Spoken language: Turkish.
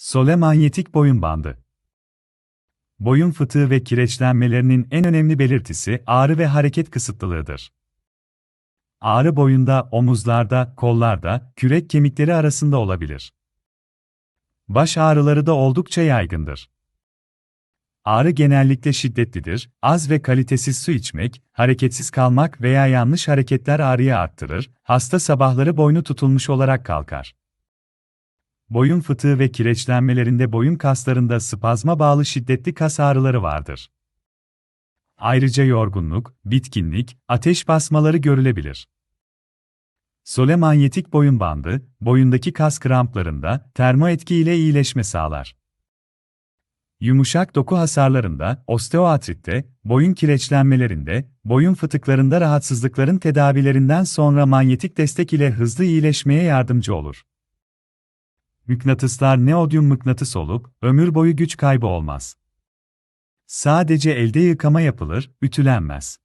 Sole manyetik boyun bandı. Boyun fıtığı ve kireçlenmelerinin en önemli belirtisi ağrı ve hareket kısıtlılığıdır. Ağrı boyunda, omuzlarda, kollarda, kürek kemikleri arasında olabilir. Baş ağrıları da oldukça yaygındır. Ağrı genellikle şiddetlidir, az ve kalitesiz su içmek, hareketsiz kalmak veya yanlış hareketler ağrıyı arttırır, hasta sabahları boynu tutulmuş olarak kalkar. Boyun fıtığı ve kireçlenmelerinde boyun kaslarında spazma bağlı şiddetli kas ağrıları vardır. Ayrıca yorgunluk, bitkinlik, ateş basmaları görülebilir. Solemanyetik boyun bandı, boyundaki kas kramplarında termo etki ile iyileşme sağlar. Yumuşak doku hasarlarında, osteoartritte, boyun kireçlenmelerinde, boyun fıtıklarında rahatsızlıkların tedavilerinden sonra manyetik destek ile hızlı iyileşmeye yardımcı olur. Mıknatıslar neodyum mıknatıs olup, ömür boyu güç kaybı olmaz. Sadece elde yıkama yapılır, ütülenmez.